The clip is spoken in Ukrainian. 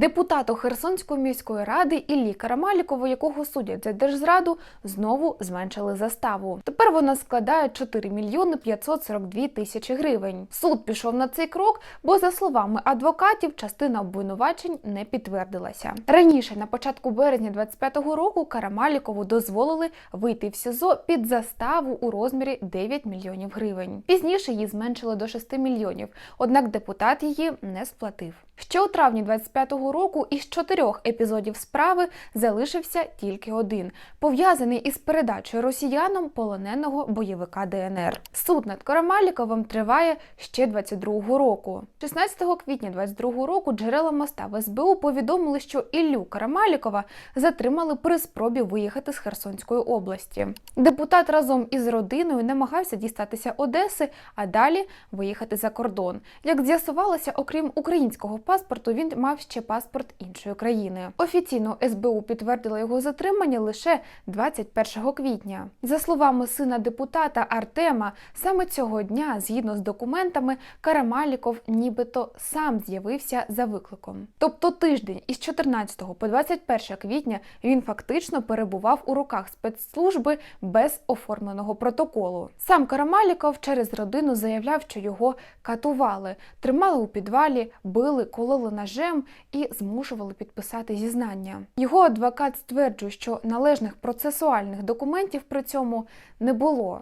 Депутату Херсонської міської ради Іллі Карамалікову, якого судять за держзраду, знову зменшили заставу. Тепер вона складає 4 мільйони 542 тисячі гривень. Суд пішов на цей крок, бо за словами адвокатів, частина обвинувачень не підтвердилася. Раніше, на початку березня 25-го року, Карамалікову дозволили вийти в СІЗО під заставу у розмірі 9 мільйонів гривень. Пізніше її зменшили до 6 мільйонів, однак депутат її не сплатив. Ще у травні 25-го року із чотирьох епізодів справи залишився тільки один, пов'язаний із передачею росіянам полоненого бойовика ДНР. Суд над Карамаліковим триває ще 22-го року. 16 квітня 22-го року джерела моста в СБУ повідомили, що Іллю Карамалікова затримали при спробі виїхати з Херсонської області. Депутат разом із родиною намагався дістатися Одеси, а далі виїхати за кордон. Як з'ясувалося, окрім українського паспорту, він мав ще паспорт іншої країни. Офіційно СБУ підтвердила його затримання лише 21 квітня. За словами сина депутата Артема, саме цього дня, згідно з документами, Карамаліков нібито сам з'явився за викликом. Тобто тиждень із 14 по 21 квітня він фактично перебував у руках спецслужби без оформленого протоколу. Сам Карамаліков через родину заявляв, що його катували, тримали у підвалі, били, кололи ножем і змушували підписати зізнання. Його адвокат стверджує, що належних процесуальних документів при цьому не було.